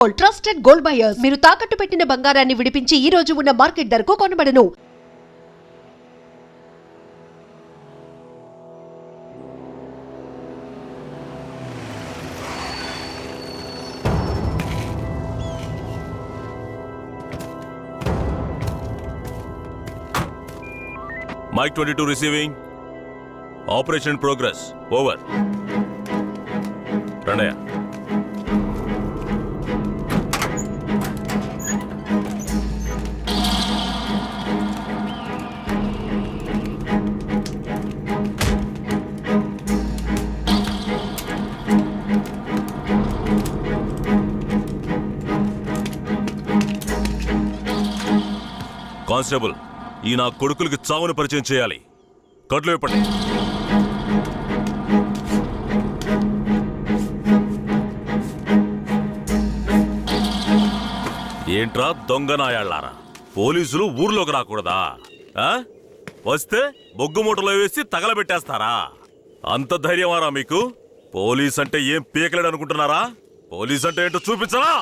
Gold trusted gold buyers మీరు తాకట్టు పెట్టిన బంగారాన్ని విడిపించి ఈ రోజు ఉన్న మార్కెట్ ధరకు కొనబడను. Mike twenty two receiving operation progress over Ranayya constable ఈ నా కొడుకులకి చావును పరిచయం చేయాలి. కట్లు ఇప్పండి ఏంట్రా దొంగ నాయాళ్ళారా పోలీసులు ఊర్లోకి రాకూడదా? ఆ? వస్తే బొగ్గు మూటలో వేసి తగలబెట్టేస్తారా? అంత ధైర్యమారా మీకు? పోలీస్ అంటే ఏం పీకలేడు అనుకుంటున్నారా పోలీస్ అంటే ఏంటో చూపించరా?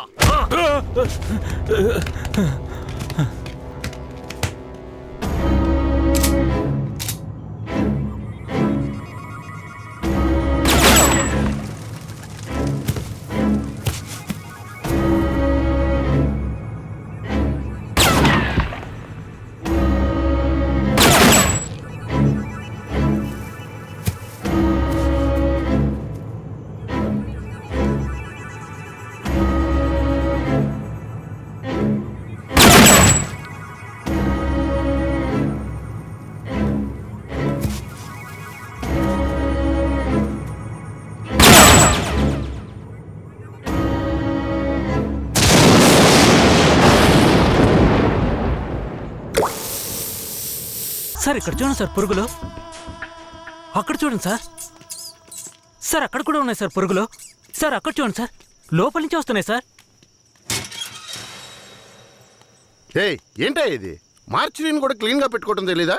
సార్ ఇక్కడ చూడండి సార్ పురుగులు. అక్కడ చూడండి సార్. సార్ అక్కడ కూడా ఉన్నాయి సార్ పురుగులు. సార్ అక్కడ చూడండి సార్. లోపల నుంచి వస్తున్నాయి సార్. ఏయ్ ఏంటా ఇది? మార్చిని కూడా క్లీన్గా పెట్టుకోవడం తెలీదా?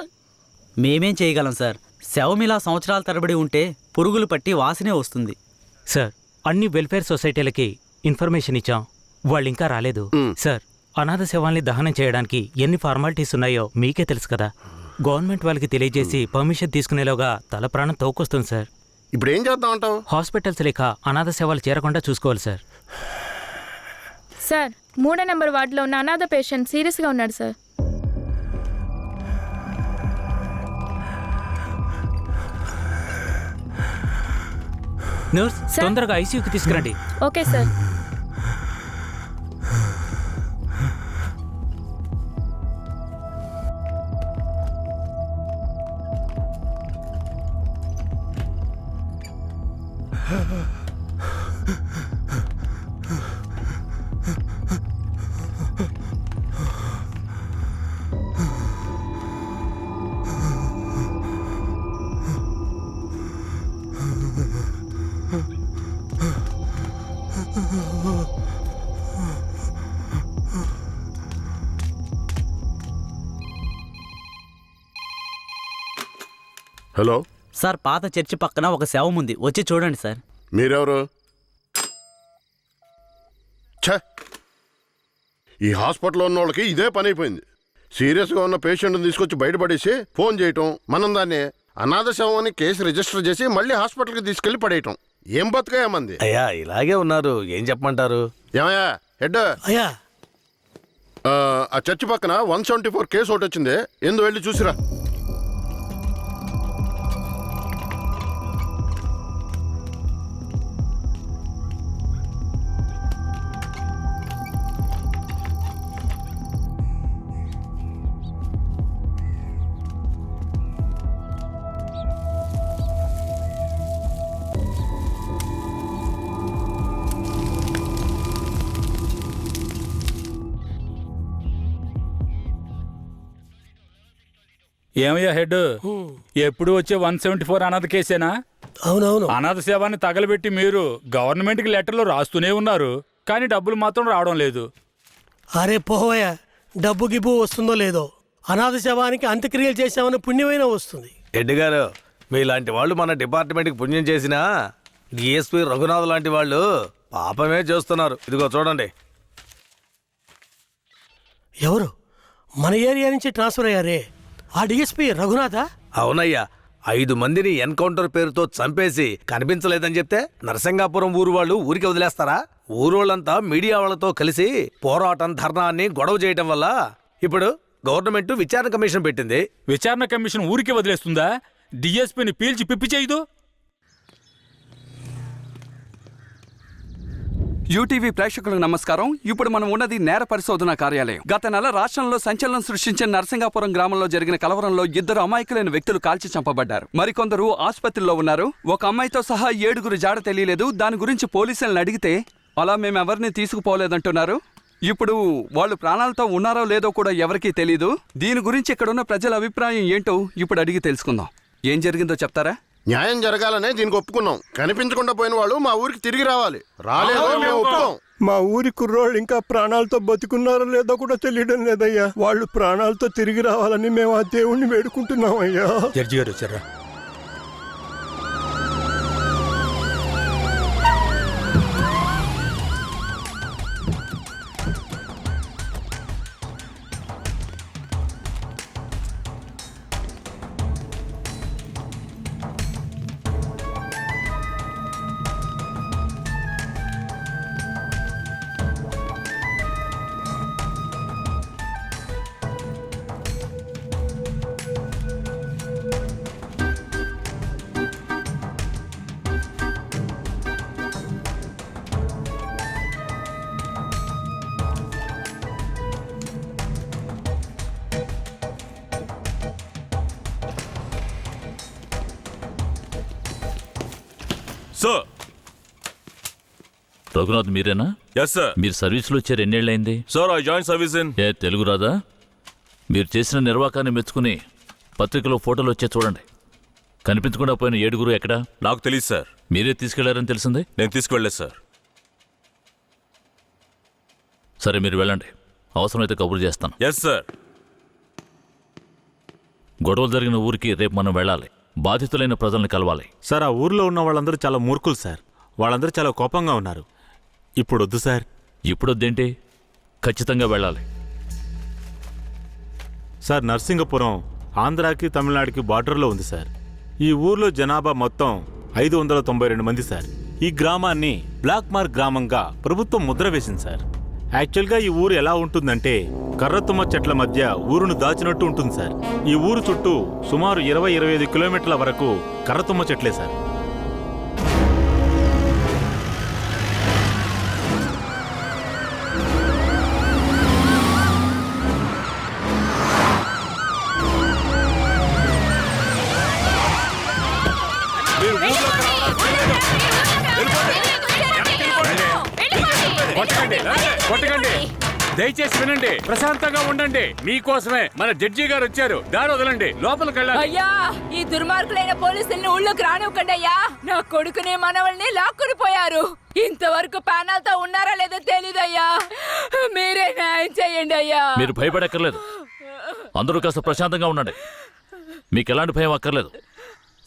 మేమేం చేయగలం సార్? శవమిలా సంవత్సరాల తరబడి ఉంటే పురుగులు పట్టి వాసనే వస్తుంది. సార్ అన్ని వెల్ఫేర్ సొసైటీలకి ఇన్ఫర్మేషన్ ఇచ్చాం. వాళ్ళు ఇంకా రాలేదు. సార్ అనాథ శవాల్ని దహనం చేయడానికి ఎన్ని ఫార్మాలిటీస్ ఉన్నాయో మీకే తెలుసు కదా. గవర్నమెంట్ వాళ్ళకి తెలియజేసి పర్మిషన్ తీసుకునేలోగా తల ప్రాణం తోకొస్తుంది సార్. ఇప్పుడు ఏం చేద్దాం అంటావు హాస్పిటల్స్ లేక అనాథ శవాలు చేరకుండా చూసుకోవాలి సార్. సార్ మూడో నెంబర్ వార్డులో ఉన్న అనాథ పేషెంట్ సీరియస్గా ఉన్నాడు సార్. నర్స్? తొందరగా ఐసీయూకి తీసుకురండి. Okay sir. హలో సార్ పాత చర్చి పక్కన ఒక శవం ఉంది. వచ్చి చూడండి సార్. మీరెవరు? ఛ! ఈ హాస్పిటల్లో ఉన్న వాళ్ళకి ఇదే పని అయిపోయింది. సీరియస్గా ఉన్న పేషెంట్ని తీసుకొచ్చి బయటపడేసి ఫోన్ చేయటం మనం దాన్ని అనాథ శవం అని కేసు రిజిస్టర్ చేసి మళ్ళీ హాస్పిటల్కి తీసుకెళ్ళి పడేయటం. ఏం బతుకాయమంది అయ్యా ఇలాగే ఉన్నారు. ఏం చెప్పమంటారు? ఏమయ్యా హెడ్? అయ్యా! ఆ, ఆ చర్చి పక్కన వన్ సెవెంటీ ఫోర్ కేసు ఒకటి వచ్చింది. ఎందు వెళ్ళి చూసిరా. ఏమయ్యా హెడ్? ఎప్పుడు వచ్చే వన్ సెవెంటీ ఫోర్ అనాథ కేసేనా? అవునవును. అనాథ సేవాన్ని తగలబెట్టి మీరు గవర్నమెంట్కి లెటర్లు రాస్తూనే ఉన్నారు. కానీ డబ్బులు మాత్రం రావడం లేదు. అరే పోవయ్య డబ్బు గిబ్బు వస్తుందో లేదో. అనాథ శవానికి అంత్యక్రియలు చేశామని పుణ్యమైన వస్తుంది. ఎడ్డి గారు మీలాంటి వాళ్ళు మన డిపార్ట్మెంట్కి పుణ్యం చేసినా డిఎస్పి రఘునాథ్ లాంటి వాళ్ళు పాపమే చేస్తున్నారు. ఇదిగో చూడండి. ఎవరు? మన ఏరియా నుంచి ట్రాన్స్ఫర్ అయ్యారే. ఆ డిఎస్పి రఘునాథా? అవునయ్యా. ఐదు మందిని ఎన్కౌంటర్ పేరుతో చంపేసి కనిపించలేదని చెప్తే నరసింగాపురం ఊరు వాళ్ళు ఊరికి వదిలేస్తారా? ఊరోళ్ళంతా మీడియా వాళ్ళతో కలిసి పోరాటం ధర్నాన్ని గొడవ చేయడం వల్ల ఇప్పుడు గవర్నమెంట్ విచారణ కమిషన్ పెట్టింది. విచారణ కమిషన్ ఊరికే వదిలేస్తుందా? డిఎస్పీని పీల్చి పిప్పి చేయదు? యూటీవీ ప్రేక్షకులకు నమస్కారం. ఇప్పుడు మనం ఉన్నది నేర పరిశోధన కార్యాలయం. గత నెల రాష్ట్రంలో సంచలనం సృష్టించిన నరసింగాపురం గ్రామంలో జరిగిన కలవరంలో ఇద్దరు అమాయకులైన వ్యక్తులు కాల్చి చంపబడ్డారు. మరికొందరు ఆసుపత్రిలో ఉన్నారు. ఒక అమ్మాయితో సహా ఏడుగురు జాడ తెలియలేదు. దాని గురించి పోలీసులను అడిగితే అలా మేము ఎవరిని తీసుకుపోలేదంటున్నారు? ఇప్పుడు వాళ్ళు ప్రాణాలతో ఉన్నారో లేదో కూడా ఎవరికీ తెలియదు దీని గురించి ఇక్కడున్న ప్రజల అభిప్రాయం ఏంటో ఇప్పుడు అడిగి తెలుసుకుందాం. ఏం జరిగిందో చెప్తారా? న్యాయం జరగాలనే దీనికి ఒప్పుకున్నాం. కనిపించకుండా పోయిన వాళ్ళు మా ఊరికి తిరిగి రావాలి. రాలేదో మేము ఒప్పుకోం. మా ఊరి కుర్రోళ్ళు ఇంకా ప్రాణాలతో బతుకున్నారో లేదో కూడా తెలియడం లేదయ్యా. వాళ్ళు ప్రాణాలతో తిరిగి రావాలని మేము ఆ దేవుణ్ణి వేడుకుంటున్నాం అయ్యా జడ్జి గారు వచ్చారా? సార్. రఘునాథ్ మీరేనా? ఎస్ సార్ మీరు సర్వీసులో వచ్చారు ఎన్నేళ్ళైంది sir I join service in a Telugu రాదా? మీరు చేసిన నిర్వాకాన్ని మెచ్చుకుని పత్రికలో ఫోటోలు వచ్చే చూడండి. కనిపించకుండా పోయిన ఏడుగురు ఎక్కడా? నాకు తెలియదు సార్ మీరే తీసుకెళ్ళారని తెలిసింది? నేను తీసుకువెళ్ళలేదు సార్ సరే మీరు వెళ్ళండి. అవసరమైతే కబురు చేస్తాను. ఎస్ సార్ గొడవలు జరిగిన ఊరికి రేపు మనం వెళ్ళాలి. బాధితులైన ప్రజల్ని కలవాలి. సార్ ఆ ఊర్లో ఉన్న వాళ్ళందరూ చాలా మూర్ఖులు సార్. వాళ్ళందరూ చాలా కోపంగా ఉన్నారు. ఇప్పుడు వద్దు సార్. ఇప్పుడొద్దేంటి? ఖచ్చితంగా వెళ్ళాలి. సార్ నర్సింగపురం ఆంధ్రాకి తమిళనాడుకి బార్డర్లో ఉంది సార్. ఈ ఊర్లో జనాభా మొత్తం ఐదు వందల తొంభై రెండు మంది సార్. ఈ గ్రామాన్ని బ్లాక్ మార్క్ గ్రామంగా ప్రభుత్వం ముద్ర వేసింది సార్. యాక్చువల్గా ఈ ఊరు ఎలా ఉంటుందంటే కర్రతుమ్మ చెట్ల మధ్య ఊరును దాచినట్టు ఉంటుంది సార్. ఈ ఊరు చుట్టూ సుమారు ఇరవై ఇరవై ఐదు కిలోమీటర్ల వరకు కర్రతుమ్మ చెట్లే సార్. కొట్టకండి. కొట్టకండి. దయచేసి వినండి. ప్రశాంతంగా ఉండండి. మీకోసమే మన జడ్జి గారు వచ్చారు. దారి వదలండి. లోపలికి వెళ్ళాలి. అయ్యా ఈ దుర్మార్గులైన పోలీసుల్ని ఊళ్ళోకి రానివ్వకండి అయ్యా. నా కొడుకుని మనవల్ని లాక్కుని పోయారు. ఇంతవరకు ప్యానల్తో ఉన్నారా లేదో తెలీదయ్యా మీరే న్యాయం చేయండి అయ్యా. మీరు భయపడక్కర్లేదు. అందరూ కాస్త ప్రశాంతంగా ఉండండి. మీకు ఎలాంటి భయం అక్కర్లేదు.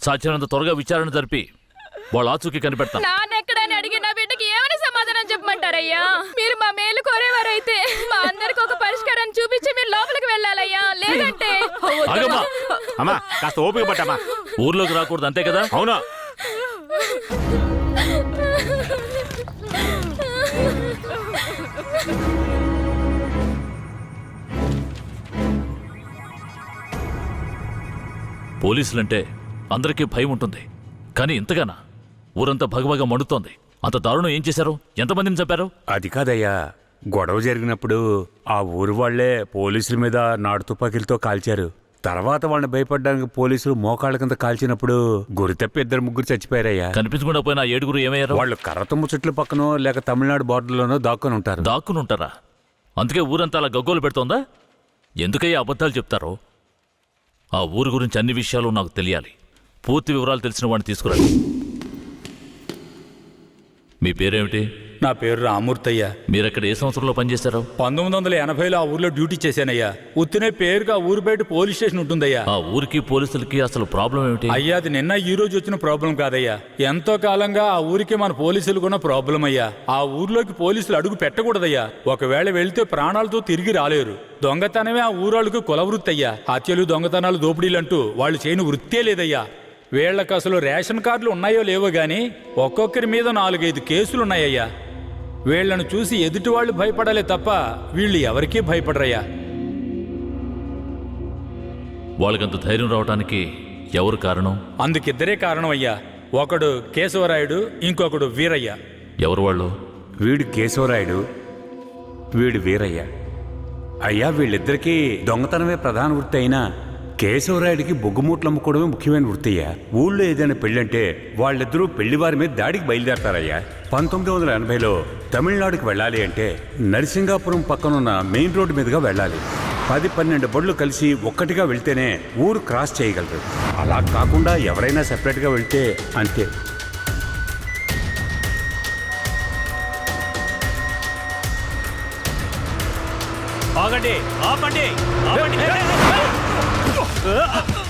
సాధ్యమైనంత త్వరగా విచారణ జరిపి వాళ్ళ ఆచూకీ కనిపెడతాను నాన్నెక్కడని అడిగి నా బిడ్డకి ఏమని సమాధానం చెప్పమంటారయ్యా? మీరు మా కోరేవారైతే మా అందరికి ఒక పరిష్కారం చూపించి మీరు లోపలికి వెళ్ళాలయ్యా. లేదంటే ఆగమ్మా. అమ్మా కాస్త ఓపిక పట్టమ్మా. ఊర్లోకి రాకూడదు అంతే కదా? అవునా. పోలీసులంటే అందరికీ భయం ఉంటుంది. కానీ ఇంతగానా ఊరంతా భగభగ మండుతోంది. అంత దారుణం ఏం చేశారు? ఎంతమందిని చంపారు? అది కాదయ్యా. గొడవ జరిగినప్పుడు ఆ ఊరు వాళ్ళే పోలీసుల మీద నాటు తుపాకీలతో కాల్చారు. తర్వాత వాళ్ళని భయపడడానికి పోలీసులు మోకాళ్ళ కింద కాల్చినప్పుడు గురి తప్పి ఇద్దరు ముగ్గురు చచ్చిపోయారయ్యా. కనిపించకుండా పోయిన ఏడుగురు ఏమయ్యారు? వాళ్ళు కర్రతమ్మ చెట్ల పక్కనో లేక తమిళనాడు బార్డర్లోనో దాక్కుని ఉంటారు. దాక్కుని ఉంటారా అందుకే ఊరంతా అలా గగ్గోలు పెడుతోందా? ఎందుకయ్యా అబద్ధాలు చెప్తారో? ఆ ఊరు గురించి అన్ని విషయాలు నాకు తెలియాలి. పూర్తి వివరాలు తెలిసిన వాడిని తీసుకురండి. మీ పేరేమిటి? నా పేరు రామూర్తయ్య. మీరక్కడ ఏ సంవత్సరంలో పనిచేశారు? పంతొమ్మిది వందల ఎనభైలో ఆ ఊర్లో డ్యూటీ చేశానయ్యా. ఉత్తినే పేరుగా ఆ ఊరు బయట పోలీస్ స్టేషన్ ఉంటుందయ్యా. ఆ ఊరికి పోలీసులకి అసలు ప్రాబ్లం ఏమిటి? అయ్యా అది నిన్న ఈ రోజు వచ్చిన ప్రాబ్లం కాదయ్యా. ఎంతో కాలంగా ఆ ఊరికి మన పోలీసులు కూడా ప్రాబ్లం అయ్యా. ఆ ఊర్లోకి పోలీసులు అడుగు పెట్టకూడదయ్యా. ఒకవేళ వెళ్తే ప్రాణాలతో తిరిగి రాలేరు. దొంగతనమే ఆ ఊరాళ్ళకు కులవృత్తి అయ్యా హత్యలు దొంగతనాలు దోపిడీలంటూ వాళ్ళు చేయని వృత్తే లేదయ్యా. వీళ్ళకి అసలు రేషన్ కార్డులు ఉన్నాయో లేవో గాని ఒక్కొక్కరి మీద నాలుగైదు కేసులు వీళ్ళను చూసి ఎదుటి వాళ్ళు భయపడాలే తప్ప వీళ్ళు ఎవరికీ భయపడరయ్యా. వాళ్ళకంత ధైర్యం రావడానికి ఎవరు కారణం? అందుకిద్దరే కారణం అయ్యా ఒకడు కేశవరాయుడు ఇంకొకడు వీరయ్య. ఎవరు వాళ్ళు? వీడు కేశవరాయుడు వీడు వీరయ్య. అయ్యా వీళ్ళిద్దరికీ దొంగతనమే ప్రధాన వృత్తి అయినా కేశవరాయుడికి బొగ్గుమూట్లు అమ్ముకోవడమే ముఖ్యమైన వృత్తి అయ్యా ఊళ్ళో ఏదైనా పెళ్ళంటే వాళ్ళిద్దరూ పెళ్ళివారి మీద దాడికి బయలుదేరతారయ్యా పంతొమ్మిది వందల ఎనభైలో తమిళనాడుకి వెళ్ళాలి అంటే నరసింగాపురం పక్కనున్న మెయిన్ రోడ్డు మీదుగా వెళ్ళాలి పది పన్నెండు బళ్ళు కలిసి ఒక్కటిగా వెళ్తేనే ఊరు క్రాస్ చేయగలరు అలా కాకుండా ఎవరైనా సెపరేట్గా వెళ్తే అంతే ఆగండి ఆపండి ఆపండి Ah!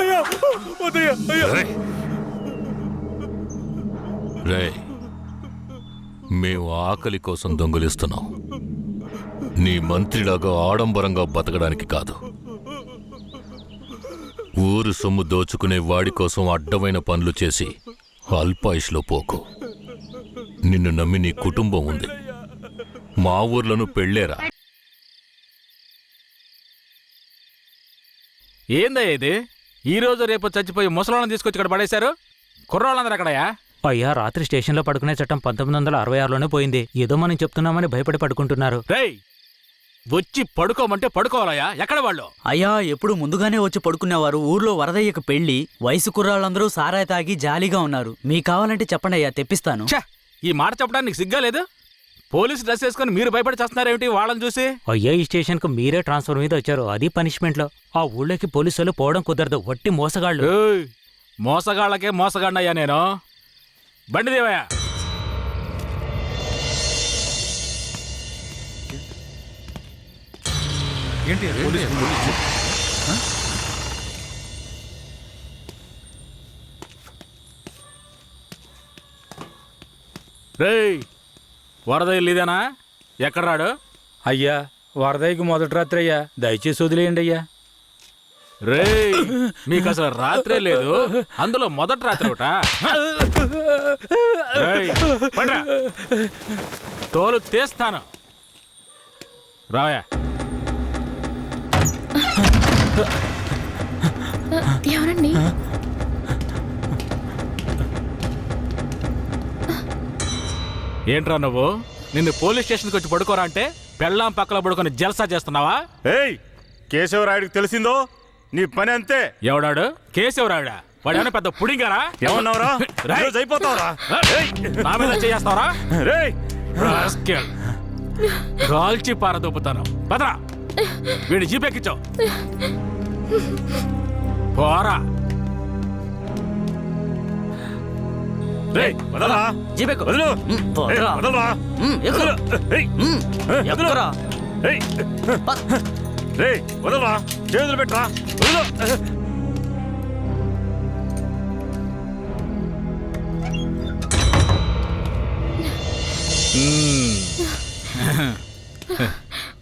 అయ్యా వదిలే అయ్యా. రే మేము ఆకలి కోసం దొంగలిస్తున్నాం. నీ మంత్రిలాగా ఆడంబరంగా బతకడానికి కాదు. ఊరు సొమ్ము దోచుకునే వాడి కోసం అడ్డమైన పనులు చేసి అల్పాయుష్లో పోకు. నిన్ను నమ్మి నీ కుటుంబం ఉంది. మా ఊర్లను పెళ్ళేరా? ఏందయ్య ఇది? ఈ రోజు రేపు చచ్చిపోయి ముసలాళ్ళని తీసుకొచ్చి ఇక్కడ పడేశారు? కుర్రాళ్ళందరూ అక్కడయా అయ్యా రాత్రి స్టేషన్లో పడుకునే చట్టం పంతొమ్మిది వందల అరవై ఆరులోనే పోయింది. ఏదో మనం చెప్తున్నామని భయపడి పడుకుంటున్నారు. రేయ్ వచ్చి పడుకోమంటే పడుకోవాలయ్యా. ఎక్కడ వాళ్ళు? అయ్యా ఎప్పుడు ముందుగానే వచ్చి పడుకునేవారు. ఊర్లో వరదయ్యకు పెళ్ళి వయసు కుర్రాళ్ళందరూ సారాయి తాగి జాలీగా ఉన్నారు. మీకు కావాలంటే చెప్పండి అయ్యా తెప్పిస్తాను. ఛ! ఈ మాట చెప్పడానికి నీకు సిగ్గా లేదు? పోలీసు డ్రెస్ వేసుకొని మీరు భయపడి చేస్తున్నారేమిటి వాళ్ళని చూసి? అయ్యా ఈ స్టేషన్కు మీరే ట్రాన్స్ఫర్ మీద వచ్చారు. అది పనిష్మెంట్లో ఆ ఊళ్ళోకి పోలీసులు పోవడం కుదరదు. వట్టి మోసగాళ్ళు. ఏయ్! మోసగాళ్ళకే మోసగాడినయ్యా నేను. బండి దేవయ్యా. ఏంటి రేయ్ వరద ఇల్లుదేనా ఎక్కడ రాడు? అయ్యా వరదయ్యకి మొదటి రాత్రి అయ్యా. దయచేసి వదిలేయండి అయ్యా. రేయ్ మీకు అసలు రాత్రే లేదు. అందులో మొదటి రాత్రి ఒకట. తోలు తీస్తాను. రావయా ఎవరండి? ఏంట్రా నువ్వు? నిన్ను పోలీస్ స్టేషన్కి వచ్చి పడుకోరా అంటే పెళ్ళాం పక్కల పడుకొని జల్సా చేస్తున్నావా? ఏయ్ కేశవరాయుడికి తెలిసిందో? నీ పని అంతే. ఎవడాడు? కేశవరాయుడా? వాడేమైనా పెద్ద పుడింగారా? ఏమన్నావురా. ఈరోజు అయిపోతావురా. నా మీద చేస్తావరా? రేయ్! కాల్చి పారదొప్పుతాను పదరా! వీడి జీపెక్కించావు పోరా! జీపెక్కు. వదలు. వదలరా. ఉమ్, ఎక్కు. వదలు. ఏయ్, ఉమ్, వదలు. ఎక్కురా. ఏయ్. రేయ్ వదలరా. చేతులు పెట్టరా. వదలు.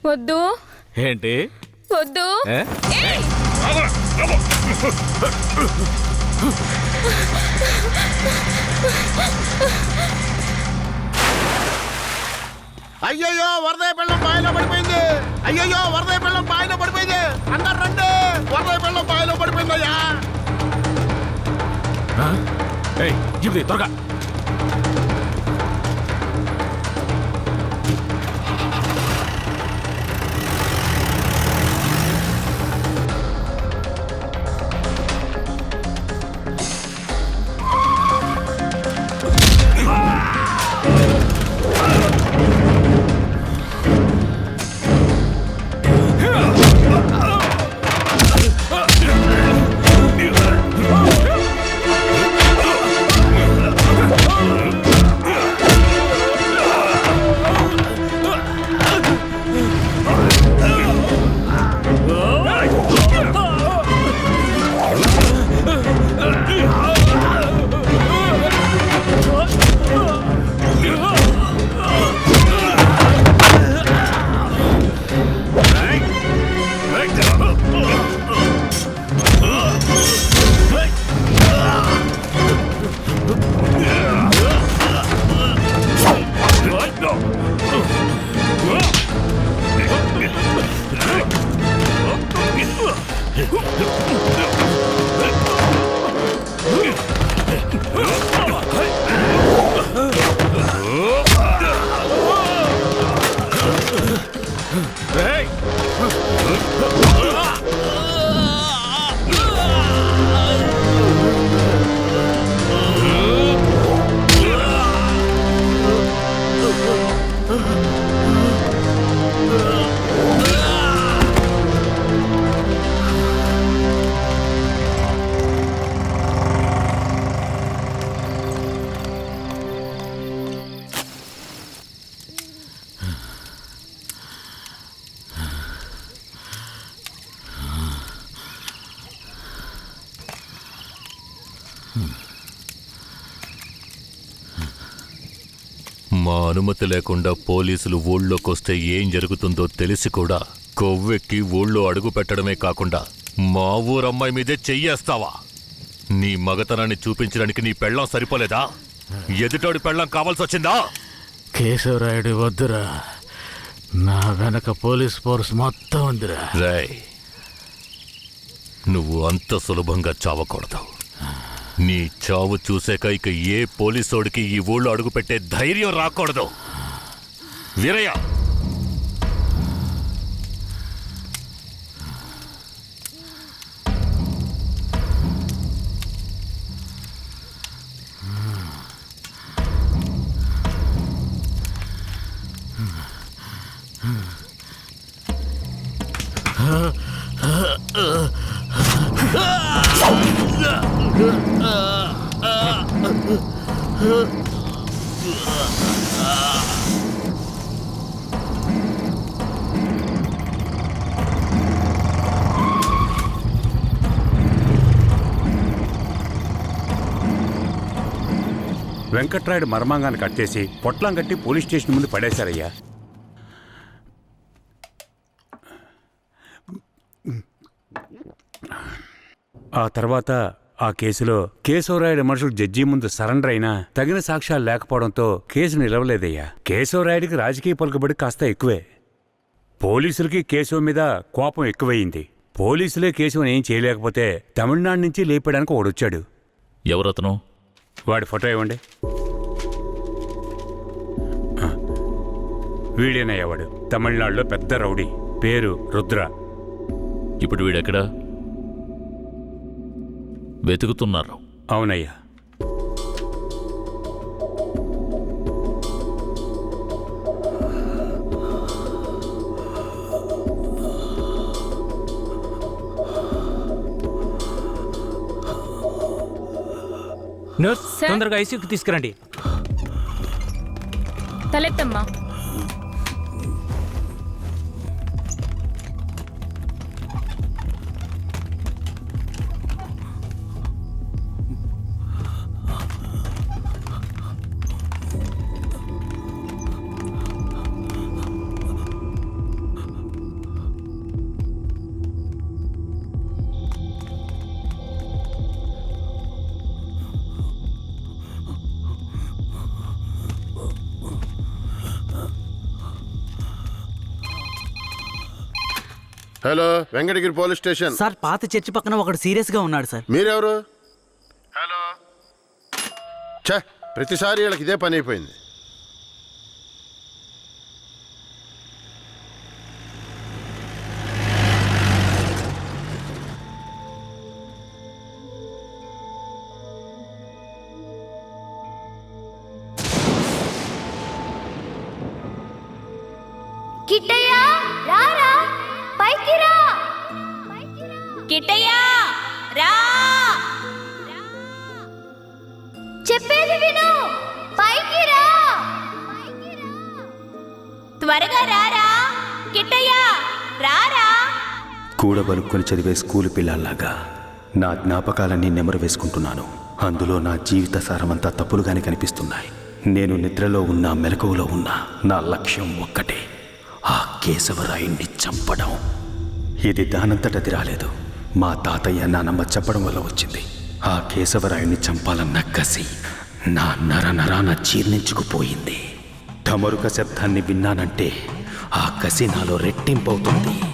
వద్దు. ఏంటి? వద్దు! అయ్యయ్యో వరదయ పిల్లం బాయిలో పడిపోయింది. అయ్యయ్యో వరదయ పిల్లం బాయిలో పడిపోయింది. అందరు రండి. వరదయ పిల్లం బావిలో పడిపోయిందయ్యా. ఏయ్, త్వరగా. దిగు, మా అనుమతి లేకుండా పోలీసులు ఊళ్ళోకొస్తే ఏం జరుగుతుందో తెలిసి కూడా కొవ్వెక్కి ఊళ్ళో అడుగు పెట్టడమే కాకుండా మా ఊరమ్మాయి మీదే చెయ్యేస్తావా? నీ మగతనాన్ని చూపించడానికి నీ పెళ్ళం సరిపోలేదా? ఎదుటోడి పెళ్ళం కావాల్సి వచ్చిందా కేశవరాయుడు వద్దురా. నా వెనక పోలీస్ ఫోర్స్ మొత్తం ఉందిరా. రాయ్ నువ్వు అంత సులభంగా చావకూడదు. నీ చావు చూసాక ఇక ఏ పోలీసోడికి ఈ ఊళ్ళో అడుగుపెట్టే ధైర్యం రాకూడదు. వీరయ్య! వెంకట్రాయుడు మర్మాంగాన్ని కట్ చేసి పొట్లం కట్టి పోలీస్ స్టేషన్ ముందు పడేశారయ్యా. ఆ తర్వాత ఆ కేసులో కేశవరాయుడు మనుషులు జడ్జి ముందు సరెండర్ అయినా తగిన సాక్ష్యాలు లేకపోవడంతో కేసు నిలవలేదయ్యా. కేశవరాయుడికి రాజకీయ పలుకుబడి కాస్త ఎక్కువే. పోలీసులకి కేశవ మీద కోపం ఎక్కువయింది పోలీసులే కేశవని ఏం చేయలేకపోతే తమిళనాడు నుంచి లేపడానికి ఒకడొచ్చాడు. ఎవరతను? వాడి ఫోటో ఇవ్వండి. ఆ. వీడేనయ్యా వాడు. తమిళనాడులో పెద్ద రౌడీ. పేరు రుద్ర. ఇప్పుడు వీడెక్కడా? వెతుకుతున్నారు. అవునయ్యా. నర్స్? తొందరగా ఐసీయూకి తీసుకురండి. తలెత్తమ్మా. Hello Venkatagiri police station. Sir పాత చర్చి పక్కన ఒకడు సీరియస్గా ఉన్నాడు సార్. మీరెవరు? హలో. ఛ ప్రతిసారి వీళ్ళకి ఇదే పని అయిపోయింది. కిట్టయ్య రా. చెప్పేది విను. పైకి రా. త్వరగా రారా కిట్టయ్యా రారా కూడబలుక్కొని చదివే స్కూలు పిల్లల్లాగా నా జ్ఞాపకాలన్నీ నెమరు వేసుకుంటున్నాను. అందులో నా జీవిత సారమంతా తప్పులుగానే కనిపిస్తున్నాయి. నేను నిద్రలో ఉన్నా మెలకువలో ఉన్నా నా లక్ష్యం ఒక్కటే. ఆ కేశవరాయుణ్ణి చంపడం. ఇది దానంతటది రాలేదు. మా తాతయ్య నానమ్మ చెప్పడం వల్ల వచ్చింది. ఆ కేశవరాయుని చంపాలన్న కసి నా నర నరాన జీర్ణించుకుపోయింది. ఢమరుక శబ్దాన్ని విన్నానంటే ఆ కసి నాలో రెట్టింపవుతుంది.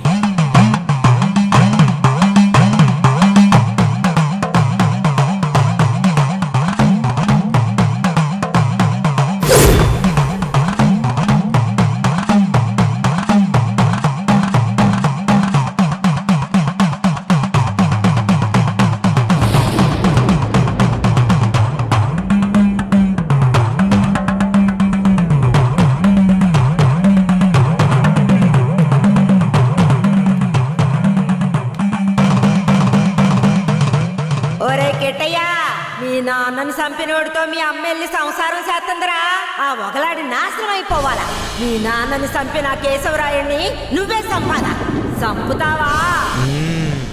నాశనం అయిపోవాలా మీ నాన్నని చంపిన కేశవరాయుణ్ణి నువ్వే చంపాలా? చంపుతావా?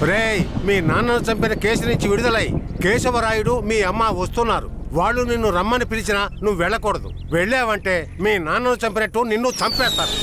రేయ్ మీ నాన్నను చంపిన కేసు నుంచి విడుదలై కేశవరాయుడు మీ అమ్మ వస్తున్నారు. వాళ్ళు నిన్ను రమ్మని పిలిచినా నువ్వు వెళ్ళకూడదు. వెళ్ళావంటే మీ నాన్నను చంపినట్టు నిన్ను చంపేస్తారు.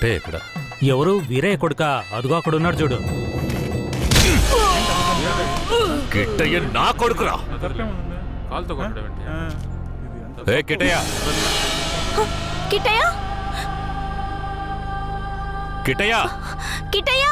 కిట్టే ఎక్కడ? ఎవరు? వీరయ్య కొడుక? అదుగో అక్కడ ఉన్నాడు చూడు. కిట్టయ్య నా కొడుకురా. ఏ కిట్టయ్య. కిట్టయ్య? కిట్టయ్య. కిట్టయ్య?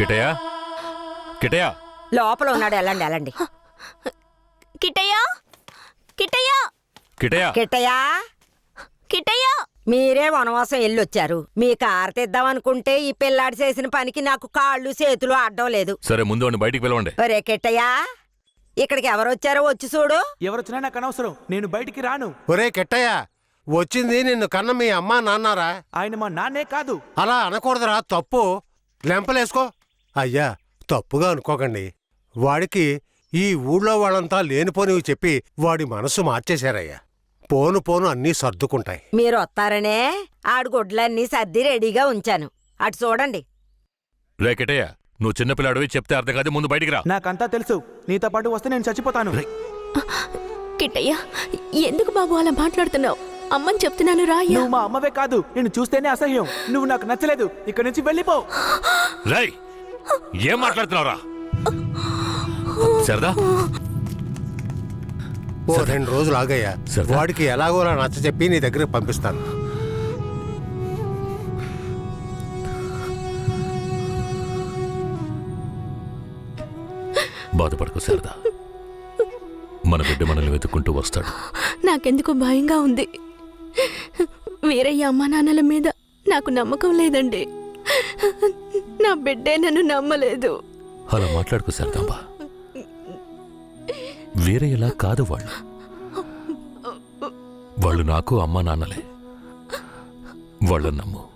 కిటయా కిటయా లోపల ఉన్నాడు వెళ్ళండి వెళ్ళండి. కిట్టయ్య కిట్టయ్య కిటయా కిట్టయ్యా కిట్టయ్య మీరే వనవాసం వెళ్ళొచ్చారు. మీ కారు తెద్దామనుకుంటే ఈ పిల్లాడి చేసిన పనికి నాకు కాళ్ళు చేతులు అడ్డం లేదు. సరే ముందు వాడిని బయటికి పిలవండి. ఒరే కిట్టయ్యా ఇక్కడికి ఎవరు వచ్చారో వచ్చి చూడు. ఎవరొచ్చినా నాకు అనవసరం. నేను బయటికి రాను. ఒరే కెట్టయ్య వచ్చింది నిన్ను కన్న మీ అమ్మా నాన్నారా? ఆయన మా నాన్నే కాదు. అలా అనకూడదురా తప్పు. లెంపలేసుకో. అయ్యా తప్పుగా అనుకోకండి. వాడికి ఈ ఊళ్ళో వాళ్ళంతా లేనిపోనివి చెప్పి వాడి మనసు మార్చేశారయ్యా. పోను పోను అన్నీ సర్దుకుంటాయి. మీరు వస్తారనే? ఆడు గుడ్లన్నీ సర్ది రెడీగా ఉంచాను. అటు చూడండి. రే కిటయా నువ్వు చిన్నపిల్లాడివి చెప్తే అర్థం కాదు ముందు బయటికి రా. నాకంతా తెలుసు. నీతో పాటు వస్తే నేను చచ్చిపోతాను. కిట్టయ్య ఎందుకు బాబు అలా మాట్లాడుతున్నావు? అమ్మని చెప్తున్నాను రా. నువ్వు మా అమ్మవే కాదు నేను చూస్తేనే అసహ్యం. నువ్వు నాకు నచ్చలేదు. ఇక్కడి నుంచి వెళ్ళిపో. రై ఏం మాట్లాడుతున్నావురా? సరదా? ఓ రెండు రోజులు ఆగయ్యా. వాడికి ఎలాగోలా నచ్చ చెప్పి నీ దగ్గరికి పంపిస్తాను. బాధపడకు సరదా. మన బిడ్డ మనల్ని వెతుక్కుంటూ వస్తాడు. నాకెందుకో భయంగా ఉంది. వీరయ్య అమ్మా నాన్నల మీద నాకు నమ్మకం లేదండి. నా బిడ్డే నన్ను నమ్మలేదు. అలా మాట్లాడుకో సరదాంబా. వేరే ఎలా కాదు వాళ్ళు. వాళ్ళు నాకు అమ్మా నాన్నలే. వాళ్ళని నమ్ము.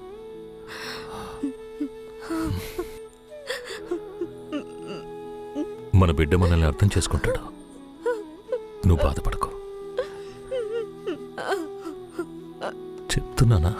మన బిడ్డ మనల్ని అర్థం చేసుకుంటాడు. నువ్వు బాధపడకు. చెప్తున్నానా?